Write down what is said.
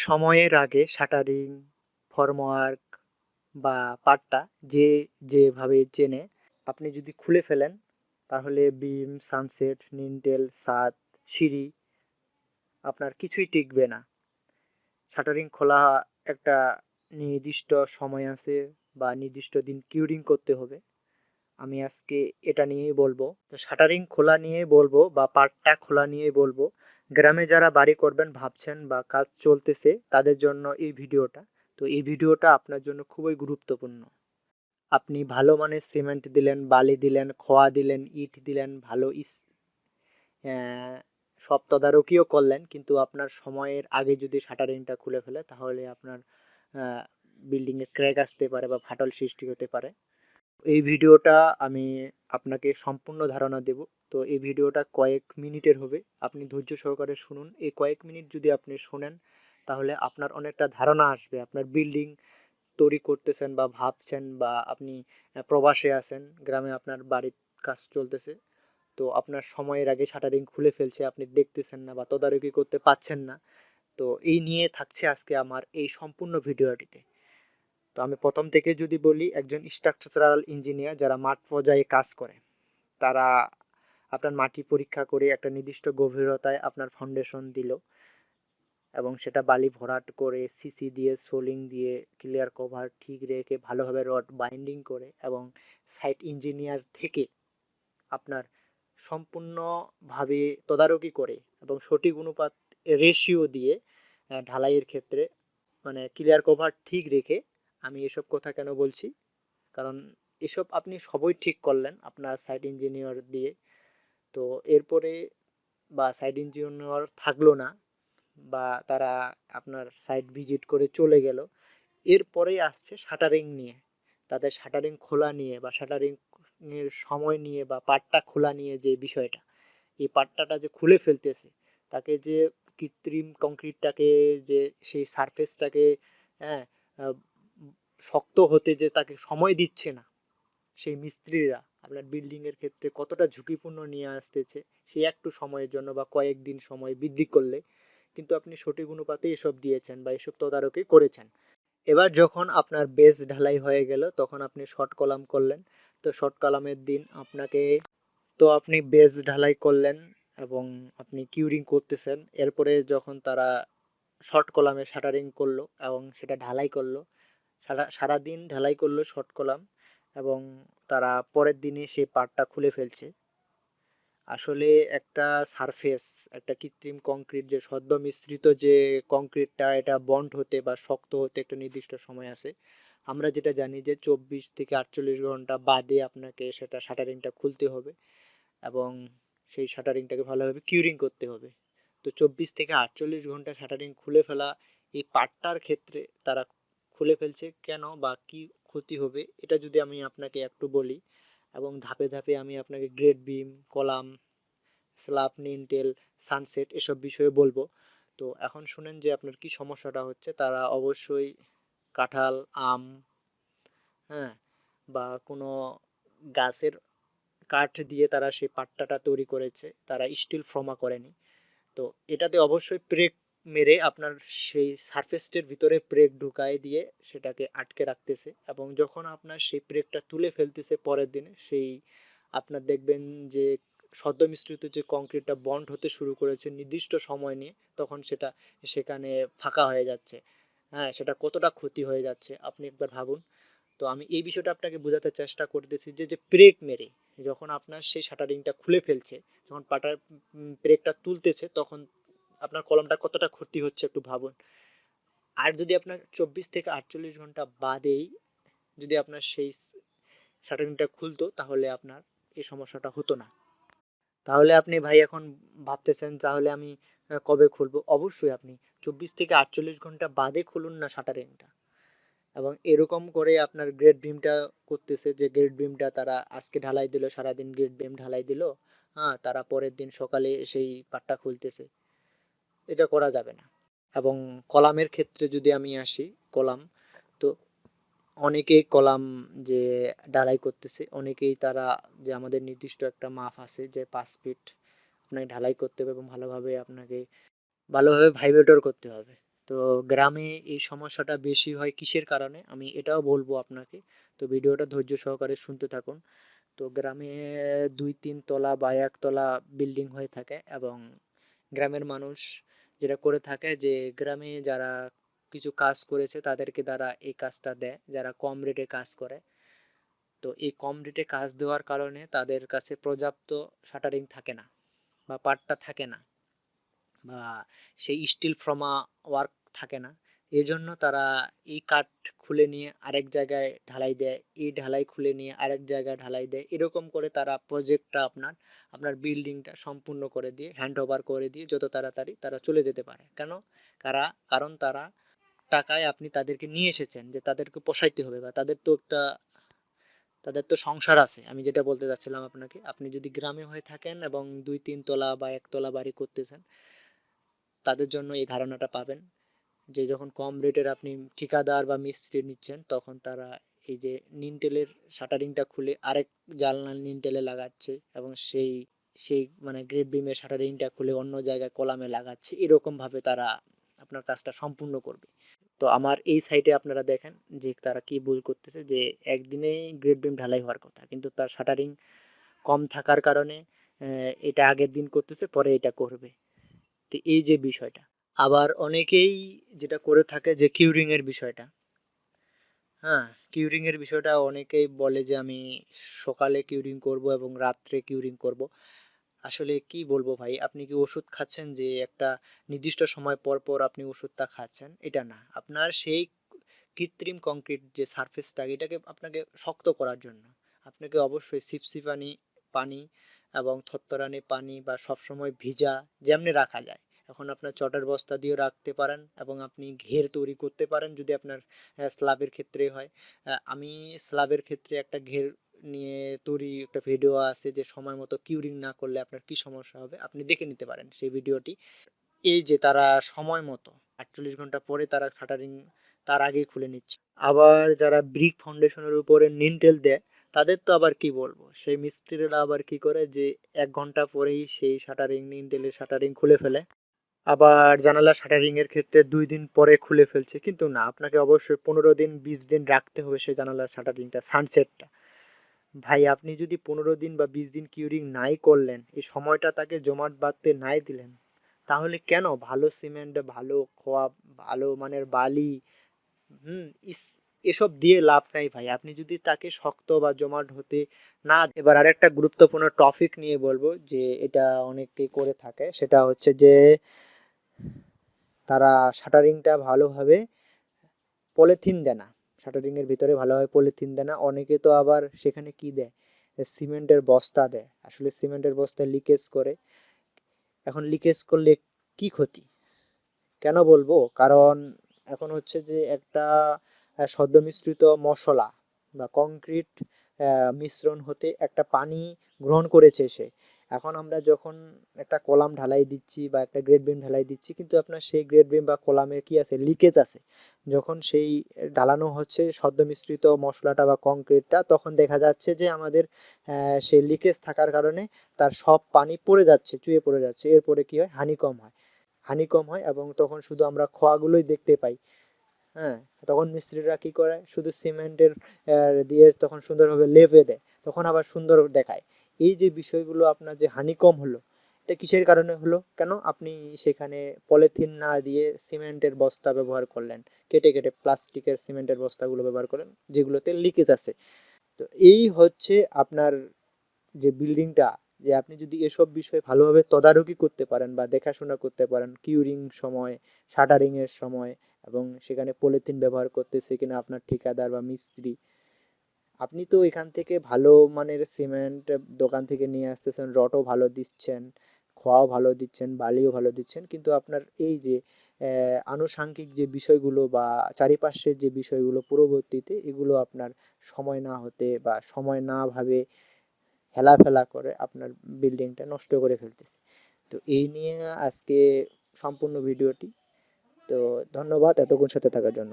সময়ের আগে shuttering formwork বা পাট্টা যে যেভাবে চেনে, আপনি যদি খুলে ফেলেন, তাহলে বিম, সানসেট, নিনটেল, সাত, সিঁড়ি আপনার কিছুই টিকবে না। শাটারিং খোলা একটা নির্দিষ্ট সময় আছে বা নির্দিষ্ট দিন কিউরিং করতে হবে। আমি আজকে এটা নিয়েই বলব। তো শাটারিং খোলা নিয়েই বলব বা পাটটা খোলা নিয়েই বলব গ্রামে যারা বাড়ি করবেন ভাবছেন বা কাজ চলতেছে তাদের জন্য এই ভিডিওটা। তো এই ভিডিওটা আপনার জন্য খুবই গুরুত্বপূর্ণ। আপনি ভালো মানের সিমেন্ট দিলেন, বালি দিলেন, খোয়া দিলেন, ইট দিলেন, ভালো ইস সব তদারকিও করলেন, কিন্তু আপনার সময়ের আগে যদি শাটারিংটা খুলে ফেলে তাহলে আপনার বিল্ডিংয়ে ক্র্যাক আসতে পারে বা ফাটল সৃষ্টি হতে পারে। এই ভিডিওটা আমি আপনাকে সম্পূর্ণ ধারণা দেব। তো এই ভিডিওটা কয়েক মিনিটের হবে। আপনি ধৈর্য সহকারে শুনুন। এই কয়েক মিনিট যদি আপনি শোনেন, তাহলে আপনার অনেকটা ধারণা আসবে। আপনার বিল্ডিং তৈরি করতেছেন বা ভাবছেন বা আপনি প্রবাসে আছেন, গ্রামে আপনার বাড়ির কাজ চলতেছে, তো আপনার সময়ের আগে শাটারিং খুলে ফেলছে, আপনি দেখতেছেন না বা তদারকি করতে পাচ্ছেন না, তো এই নিয়ে থাকছে আজকে আমার এই সম্পূর্ণ ভিডিওটিতে। তো আমি প্রথম থেকে যদি বলি, একজন স্ট্রাকচারাল ইঞ্জিনিয়ার যারা মাঠ পর্যায়ে কাজ করে, তারা আপনার মাটি পরীক্ষা করে একটা নির্দিষ্ট গভীরতায় আপনার ফাউন্ডেশন দিল এবং সেটা বালি ভরাট করে সিসি দিয়ে সোলিং দিয়ে ক্লিয়ার কভার ঠিক রেখে ভালোভাবে রড বাইন্ডিং করে এবং সাইট ইঞ্জিনিয়ার থেকে আপনার সম্পূর্ণভাবে তদারকি করে এবং সঠিক অনুপাত রেশিও দিয়ে ঢালাইয়ের ক্ষেত্রে মানে ক্লিয়ার কভার ঠিক রেখে আমি এসব কথা কেন বলছি? কারণ এসব আপনি সবই ঠিক করলেন আপনার সাইট ইঞ্জিনিয়ার দিয়ে। তো এরপরে বা সাইট ইঞ্জিনিয়ার থাকল না বা তারা আপনার সাইট ভিজিট করে চলে গেল। এরপরেই আসছে শাটারিং নিয়ে। তাদের শাটারিং খোলা নিয়ে বা শাটারিং এর সময় নিয়ে বা পাটটা খোলা নিয়ে যে বিষয়টা, এই পাট্টাটা যে খুলে ফেলতেছে, তাকে যে কৃত্রিম কংক্রিটটাকে যে সেই সারফেসটাকে হ্যাঁ শক্ত হতে যে তাকে সময় দিচ্ছে না সেই মিস্ত্রিরা আপনার বিল্ডিংয়ের ক্ষেত্রে কতটা ঝুঁকিপূর্ণ নিয়ে আসতেছে, সেই একটু সময়ের জন্য বা কয়েকদিন সময় বৃদ্ধি করলে কিন্তু আপনি সঠিক অনুপাতে এসব দিয়েছেন বা এসব তদারকি করেছেন। এবার যখন আপনার বেস ঢালাই হয়ে গেল, তখন আপনি শর্ট কলাম করলেন। তো শর্ট কলামের দিন আপনাকে, তো আপনি বেস ঢালাই করলেন এবং আপনি কিউরিং করতেছেন। এরপরে যখন তারা শর্ট কলামে শাটারিং করল এবং সেটা ঢালাই করল, সারা, সারাদিন ঢালাই করল শর্ট কলাম এবং তারা পরের দিনে সেই পার্টটা খুলে ফেলছে। আসলে একটা সারফেস একটা কৃত্রিম কংক্রিট যে সদ্য মিশ্রিত যে কংক্রিটটা এটা বন্ড হতে বা শক্ত হতে একটা নির্দিষ্ট সময় আছে। আমরা যেটা জানি যে চব্বিশ থেকে আটচল্লিশ ঘণ্টা বাদে আপনাকে সেটা শাটারিংটা খুলতে হবে এবং সেই শাটারিংটাকে ভালোভাবে কিউরিং করতে হবে। তো চব্বিশ থেকে আটচল্লিশ ঘণ্টা শাটারিং খুলে ফেলা এই পাটটার ক্ষেত্রে তারা খুলে ফেলছে কেন বা কি ক্ষতি হবে, এটা যদি আমি আপনাকে একটু বলি এবং ধাপে ধাপে আমি আপনাকে grade beam, column, slab, lintel, sunshade এসব বিষয়ে বলব। তো এখন শুনেন যে আপনার কি সমস্যাটা হচ্ছে, তারা অবশ্যই কাঁঠাল, আম হ্যাঁ বা কোনো গাছের কাঠ দিয়ে তারা সেই পাট্টাটা তৈরি করেছে, তারা স্টিল ফ্রমা করেনি। তো এটাতে অবশ্যই প্রেক মেরে আপনার সেই সারফেসটির ভিতরে প্রেক ঢুকায় দিয়ে সেটাকে আটকে রাখতেছে এবং যখন আপনার সেই প্রেকটা তুলে ফেলতেছে পরের দিনে, সেই আপনার দেখবেন যে সদ্য মিশ্রিত যে কংক্রিটটা বন্ড হতে শুরু করেছে নির্দিষ্ট সময় নিয়ে, তখন সেটা সেখানে ফাঁকা হয়ে যাচ্ছে। হ্যাঁ সেটা কতটা ক্ষতি হয়ে যাচ্ছে আপনি একবার ভাবুন। তো আমি এই বিষয়টা আপনাকে বোঝাতে চেষ্টা করতেছি যে যে ব্রেক মেরে যখন আপনার সেই শাটারিংটা খুলে ফেলছে, যখন পাটার ব্রেকটা তুলতেছে, তখন আপনার কলমটা কতটা ক্ষতি হচ্ছে একটু ভাবুন। আর যদি আপনার চব্বিশ থেকে আটচল্লিশ ঘণ্টা বাদেই যদি আপনার সেই শাটারিংটা খুলতো, তাহলে আপনার এই সমস্যাটা হতো না। তাহলে আপনি ভাই এখন ভাবতেছেন, তাহলে আমি কবে খুলবো? অবশ্যই আপনি চব্বিশ থেকে আটচল্লিশ ঘণ্টা বাদে খুলুন না শাটারিংটা। এবং এরকম করে আপনার গ্রেড বিমটা করতেছে যে গ্রেড বিমটা তারা আজকে ঢালাই দিল, সারাদিন গ্রেড বিম ঢালাই দিল হ্যাঁ তারা পরের দিন সকালে সেই পাটটা খুলতেছে। এটা করা যাবে না। এবং কলামের ক্ষেত্রে যদি আমি আসি, কলাম, তো অনেকেই কলাম যে ঢালাই করতেছে, অনেকেই তারা যে আমাদের নির্দিষ্ট একটা মাপ আছে যে পাঁচ ফিট আপনাকে ঢালাই করতে হবে এবং ভালোভাবে আপনাকে ভালোভাবে ভাইব্রেটর করতে হবে। তো গ্রামে এই সমস্যাটা বেশি হয় কিসের কারণে? আমি এটাও বলব আপনাকে। তো ভিডিওটা ধৈর্য সহকারে শুনতে থাকুন। তো গ্রামে দুই তিন তলা বা একতলা বিল্ডিং হয়ে থাকে এবং গ্রামের মানুষ যেটা করে থাকে যে, গ্রামে যারা কিছু কাজ করেছে তাদেরকে তারা এই কাজটা দেয়, যারা কম রেটে কাজ করে। তো এই কম রেটে কাজ দেওয়ার কারণে তাদের কাছে পর্যাপ্ত শাটারিং থাকে না বা পাটটা থাকে না বা সেই স্টিল ফ্রমা ওয়ার্ক থাকে না। এই জন্য তারা এই কাঠ খুলে নিয়ে আরেক জায়গায় ঢালাই দেয়, এই ঢালাই খুলে নিয়ে আরেক জায়গায় ঢালাই দেয়। এরকম করে তারা প্রজেক্টটা আপনার আপনার বিল্ডিংটা সম্পূর্ণ করে দিয়ে হ্যান্ড ওভার করে দিয়ে যত তাড়াতাড়ি তারা চলে যেতে পারে। কেন? কারা? কারণ তারা টাকায় আপনি তাদেরকে নিয়ে এসেছেন যে তাদেরকে পোষাইতে হবে বা তাদের তো একটা, তাদের তো সংসার আছে। আমি যেটা বলতে চাচ্ছিলাম আপনাকে, আপনি যদি গ্রামে হয়ে থাকেন এবং দুই তিন তলা বা একতলা বাড়ি করতেছেন, তাদের জন্য এই ধারণাটা পাবেন। যে যখন কম রেটের আপনি ঠিকাদার বা মিস্ত্রি নিচ্ছেন, তখন তারা এই যে নিনটেলের শাটারিংটা খুলে আরেক জানলার নিনটেলে লাগাচ্ছে এবং সেই সেই মানে গ্রেড বিমের শাটারিংটা খুলে অন্য জায়গায় কলামে লাগাচ্ছে। এরকমভাবে তারা আপনার কাজটা সম্পূর্ণ করবে। তো আমার এই সাইটে আপনারা দেখেন যে তারা কি ভুল করতেছে যে একদিনেই গ্রেড বিম ঢালাই হওয়ার কথা, কিন্তু তার শাটারিং কম থাকার কারণে এটা আগের দিন করতেছে, পরে এটা করবে। তো এই যে বিষয়টা আবার অনেকেই যেটা করে থাকে যে কিউরিং এর বিষয়টা। হ্যাঁ কিউরিং এর বিষয়টা অনেকেই বলে যে আমি সকালে কিউরিং করব এবং রাত্রে কিউরিং করব। আসলে কি বলব ভাই, আপনি কি ওষুধ খাচ্ছেন যে একটা নির্দিষ্ট সময় পর পর আপনি ওষুধটা খাচ্ছেন? এটা না। আপনার সেই কৃত্রিম কংক্রিট যে সারফেসটা এটাকে আপনাকে শক্ত করার জন্য। আপনাকে অবশ্যই সিপসিপানি পানি এবং থত্তরানি পানি বা সবসময় ভিজা যেমনি রাখা যায়। এখন আপনার চটের বস্তা দিয়েও রাখতে পারেন এবং আপনি ঘের তৈরি করতে পারেন যদি আপনার স্ল্যাবের ক্ষেত্রে হয়। আমি স্ল্যাবের ক্ষেত্রে একটা ঘের নিয়ে তৈরি একটা ভিডিও আছে যে সময় মতো কিউরিং না করলে আপনার কি সমস্যা হবে? আপনি দেখে নিতে পারেন সেই ভিডিওটি। এই যে তারা সময় মতো, আটচল্লিশ ঘণ্টা পরে তারা শাটারিং তার আগেই খুলে নিচ্ছে। আবার যারা ব্রিক ফাউন্ডেশনের উপরে নিনটেল দেয়, তাদের তো আবার কি বলব? সেই মিস্ত্রিরা আবার কি করে যে এক ঘণ্টা পরেই সেই শাটারিং, নিনটেলের শাটারিং খুলে ফেলে। আবার জানালা শাটারিং এর ক্ষেত্রে দুই দিন পরে খুলে ফেলছে। কিন্তু না, আপনাকে অবশ্যই পনেরো দিন, বিশ দিন রাখতে হবে সেই জানালার শাটারিংটা সানসেটটা ভাই, আপনি যদি পনেরো দিন বা বিশ দিন কিউরিং নাই করলেন, এই সময়টা তাকে জমাট বাঁধতে নাই দিলেন, তাহলে কেন? ভালো সিমেন্ট ভালো খোয়া, ভালো মানের বালি, হুম এসব দিয়ে লাভ নাই ভাই। আপনি যদি তাকে শক্ত বা জমাট হতে না এবার আরেকটা গুরুত্বপূর্ণ টপিক নিয়ে বলব যে এটা অনেকে করে থাকে। সেটা হচ্ছে যে তারা শাটারিংটা ভালোভাবে পলিথিন দেয় না। শাটারিংয়ের ভিতরে ভালোভাবে পলিথিন দেয় না। অনেকে তো আবার সেখানে কি দেয়? সিমেন্টের বস্তা দেয়। আসলে সিমেন্টের বস্তা লিকেজ করে। এখন লিকেজ করলে কি ক্ষতি? কেন বলব? কারণ এখন হচ্ছে যে একটা সদ্য মিশ্রিত মশলা বা কংক্রিট মিশ্রণ হতে একটা পানি গ্রহণ করেছে সে। এখন আমরা যখন একটা কলাম ঢালাই দিচ্ছি বা একটা গ্রেড বিম ঢালাই দিচ্ছি, কিন্তু আপনার সেই গ্রেড বিম বা কলামের কি আছে? লিকেজ আছে। যখন সেই ঢালানো হচ্ছে সদ্য মিশ্রিত মশলাটা বা কংক্রিটটা তখন দেখা যাচ্ছে যে আমাদের সেই লিকেজ থাকার কারণে তার সব পানি পড়ে যাচ্ছে, চুয়ে পড়ে যাচ্ছে। এরপরে কি হয়? হানি কম হয়। হানি কম হয় এবং তখন শুধু আমরা খোয়াগুলোই দেখতে পাই। হ্যাঁ তখন মিস্ত্রিরা কি করে? শুধু সিমেন্টের দিয়ে তখন সুন্দরভাবে লেপে দেয়। তখন আবার সুন্দর দেখায়। এই যে বিষয়গুলো আপনার যে হানি কম হলো, এটা কিসের কারণে হলো? কেন আপনি সেখানে পলিথিন না দিয়ে সিমেন্টের বস্তা ব্যবহার করলেন? কেটে কেটে প্লাস্টিকের সিমেন্টের বস্তাগুলো ব্যবহার করলেন, যেগুলোতে লিকেজ আছে। তো এই হচ্ছে আপনার যে বিল্ডিংটা যে আপনি যদি এসব বিষয়ে ভালোভাবে তদারকি করতে পারেন বা দেখাশোনা করতে পারেন কিউরিং সময় শাটারিং এর সময় এবং সেখানে পলিথিন ব্যবহার করতেছে কিনা আপনার ঠিকাদার বা মিস্ত্রি আপনি তো এখান থেকে ভালো মানের সিমেন্ট দোকান থেকে নিয়ে আসতেছেন রডও ভালো দিচ্ছেন, খোয়াও ভালো দিচ্ছেন, বালিও ভালো দিচ্ছেন। কিন্তু আপনার এই যে আনুষাঙ্গিক যে বিষয়গুলো বা চারিপাশের যে বিষয়গুলো পূর্ববর্তীতে এগুলো আপনার সময় না হতে বা সময় না ভাবে হেলাফেলা করে আপনার বিল্ডিংটা নষ্ট করে ফেলতেছে। তো এই নিয়ে আজকে সম্পূর্ণ ভিডিওটি। তো ধন্যবাদ এতক্ষণ সাথে থাকার জন্য।